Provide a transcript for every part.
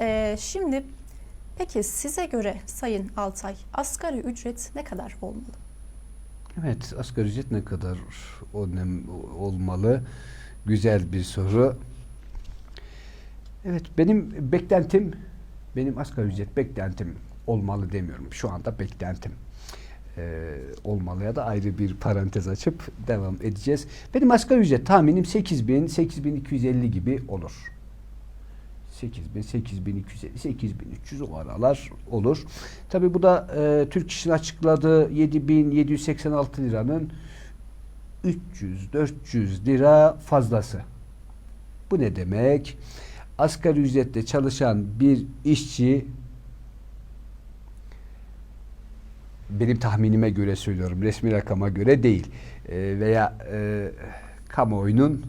Ee, şimdi peki size göre Sayın Altay asgari ücret ne kadar olmalı? Evet, asgari ücret ne kadar olmalı? Güzel bir soru. Evet, benim beklentim, benim asgari ücret beklentim olmalı demiyorum. Şu anda beklentim e, olmalı ya da ayrı bir parantez açıp devam edeceğiz. Benim asgari ücret tahminim 8000, 8250 gibi olur. 8000, 8250, 8300 o aralar olur. Tabi bu da e, Türk İş'in açıkladığı 7786 liranın 300-400 lira fazlası. Bu ne demek? Asgari ücretle çalışan bir işçi benim tahminime göre söylüyorum. Resmi rakama göre değil. E, veya e, kamuoyunun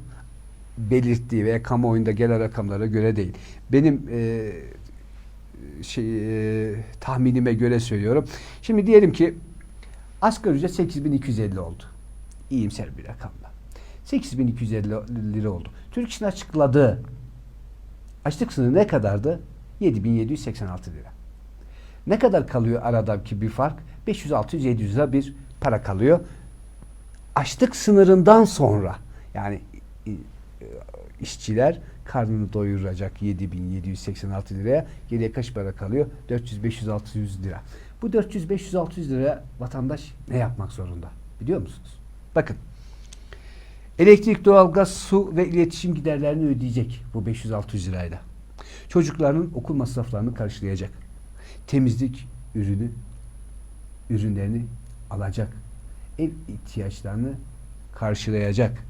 belirttiği veya kamuoyunda gelen rakamlara göre değil. Benim e, şey e, tahminime göre söylüyorum. Şimdi diyelim ki asgari ücret 8250 oldu. İyimser bir rakamla. 8250 lira oldu. Türk İş'in açıkladığı açlık sınırı ne kadardı? 7786 lira. Ne kadar kalıyor aradaki bir fark? 500, 600, 700 lira bir para kalıyor. Açlık sınırından sonra yani e, işçiler karnını doyuracak 7786 liraya geriye kaç para kalıyor? 400, 500, 600 lira. Bu 400, 500, 600 liraya vatandaş ne yapmak zorunda? Biliyor musunuz? Bakın. Elektrik, doğalgaz, su ve iletişim giderlerini ödeyecek bu 500-600 lirayla. Çocuklarının okul masraflarını karşılayacak. Temizlik ürünü ürünlerini alacak. Ev ihtiyaçlarını karşılayacak.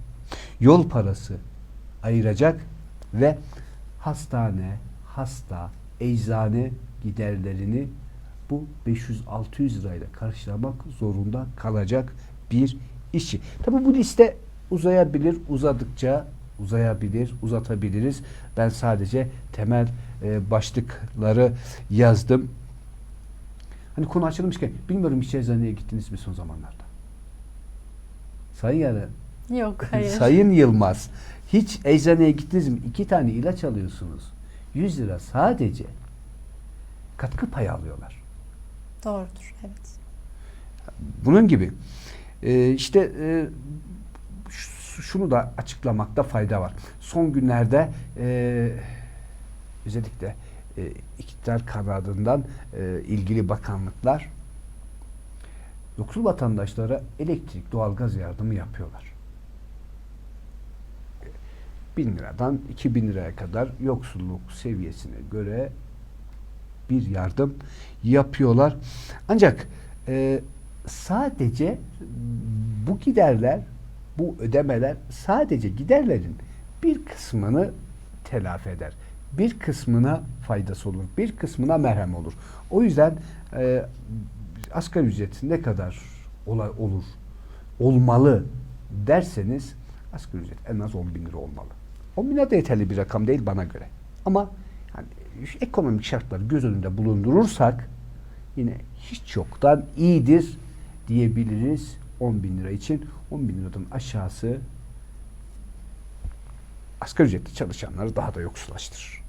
Yol parası ayıracak ve hastane, hasta, eczane giderlerini bu 500-600 lirayla karşılamak zorunda kalacak bir işçi. Tabi bu liste uzayabilir, uzadıkça uzayabilir, uzatabiliriz. Ben sadece temel e, başlıkları yazdım. Hani konu açılmışken bilmiyorum hiç eczaneye gittiniz mi son zamanlarda? Sayın Yaren, Yok hayır. Sayın Yılmaz, hiç eczaneye gittiniz mi? İki tane ilaç alıyorsunuz. 100 lira sadece katkı payı alıyorlar. Doğrudur evet. Bunun gibi. Ee, işte e, şunu da açıklamakta fayda var. Son günlerde e, özellikle e, iktidar kanadından e, ilgili bakanlıklar yoksul vatandaşlara elektrik, doğalgaz yardımı yapıyorlar. Bin liradan 2000 liraya kadar yoksulluk seviyesine göre bir yardım yapıyorlar. Ancak e, sadece bu giderler, bu ödemeler sadece giderlerin bir kısmını telafi eder. Bir kısmına faydası olur. Bir kısmına merhem olur. O yüzden e, asgari ücret ne kadar ola, olur, olmalı derseniz asgari ücret en az 10 bin lira olmalı. 10 bin lira da yeterli bir rakam değil bana göre. Ama yani ekonomik şartları göz önünde bulundurursak yine hiç yoktan iyidir diyebiliriz 10 bin lira için. 10 bin liradan aşağısı asgari ücretli çalışanları daha da yoksullaştırır.